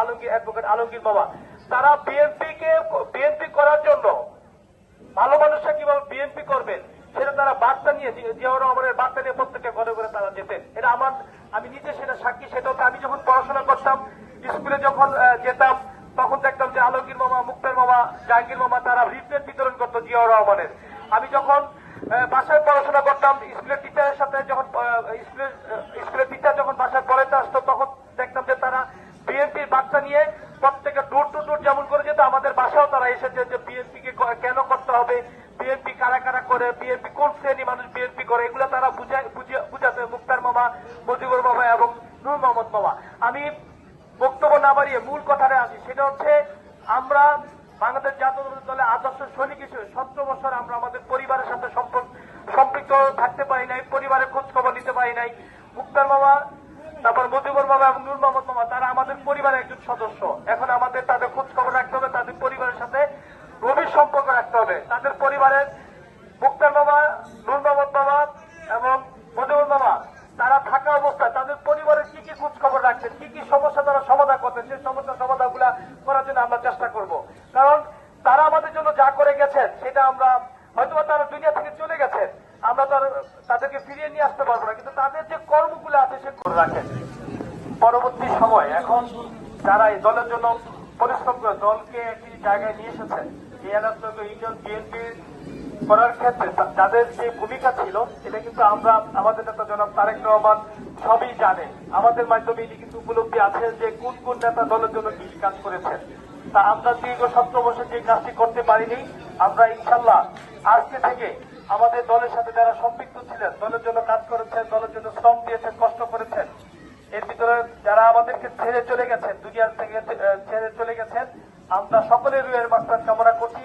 Alamgir advocate Alamgir বাবা। তারা BNP কে BNP করার জন্য ভালো মানুষরা কীভাবে বিএনপি করবেন, সেটা তারা বার্তা নিয়ে জিয়াউর রহমানের বার্তা নিয়ে প্রত্যেকটা ঘরে ঘরে তারা যেতেন। এটা আমার, আমি নিজে সেটা সাক্ষী সেটা হচ্ছে আমি যখন পড়াশোনা করতাম, স্কুলে যখন যেতাম, তখন দেখতাম যে আলমগীর মামা, মুক্তার মামা, জাহাঙ্গীর মামা, তারা রিপ্লেট বিতরণ করতো জিয়াউর রহমানের। আমি যখন বাসায় পড়াশোনা করতাম, স্কুলের টিচারের সাথে যখন স্কুলের টিচার যখন বাসায় পড়াতে আসতো তখন দেখতাম যে তারা বিএনপির বার্তা নিয়ে প্রত্যেকে ডোর টু ডোর যেমন করে যেত, আমাদের বাসাও তারা এসেছে যে বিএনপি কে কেন করতে হবে? বিএনপি কারা কারা করে? বিএনপি কোন শ্রেণি মানুষ বিএনপি করে? এগুলো তারা বুঝাতে মুক্তার মামা, মুজিবুর মামা এবং নূর মোহাম্মদ মামা। আমি বক্তব্য না বাড়িয়ে মূল কথাটা আসি। সেটা হচ্ছে, আমরা বাংলাদেশ জাতীয় দলে আদর্শ সৈনিক হিসেবে সতেরো বছর আমরা আমাদের পরিবারের সাথে সম্পৃক্ত থাকতে পারি নাই, পরিবারের খোঁজ খবর নিতে পারি নাই। মুক্তার মামা তারপর মুজিবুর মামা এবং নূর মোহাম্মদ মামা তারা আমাদের পরিবারের একজন সদস্য। এখন আমাদের তাদের খোঁজ খবর রাখতে হবে, তাদের পরিবারের সাথে গভীর সম্পর্ক রাখতে হবে। তাদের পরিবারের মুক্তার মামা নূর মোহাম্মদ মামা এবং মুজিবুর মামা তারা থাকা অবস্থায় তাদের পরিবারের কি কি খোঁজ খবর রাখছেন, কি কি সমস্যা তারা সমাধান করছেন, সেই সমস্যা সমাধানগুলা করার জন্য আমরা চেষ্টা করব। কারণ তারা আমাদের জন্য যা করে গেছেন, সেটা আমরা হয়তো তারা দুনিয়া থেকে চলে গেছেন, আমরা তাদেরকে ফিরিয়ে নিয়ে আসতে পারব না। কিন্তু তাদের যে কর্মগুলো আছে সে করে রাখেন পরবর্তী সময়। এখন যারা এই দলের জন্য পরিশ্রম করে দলকে একটি জায়গায় নিয়ে এসেছে, এই ইউনিয়ন বিএনপির করার ক্ষেত্রে যাদের যে ভূমিকা ছিল, এটা কিন্তু আমরা আমাদের নেতা জনাব তারেক রহমান সবই জানে আমাদের মাধ্যমে এটি কিন্তু উপলব্ধি আছে যে কোন কোন নেতা দলের জন্য কি কাজ করেছেন। তা আমরা দীর্ঘ সতেরো বছর যে কাজটি করতে পারিনি, আমরা ইনশাল্লাহ আজকে থেকে আমাদের দলের সাথে যারা সম্পৃক্ত ছিলেন, দলের জন্য কাজ করেছেন, দলের জন্য শ্রম দিয়েছেন, কষ্ট করেছেন এর ভিতরে যারা আমাদেরকে ছেড়ে চলে গেছেন, দুনিয়ার থেকে ছেড়ে চলে গেছেন। আমরা সকলের রুয়ের মাস্টার কামনা করছি।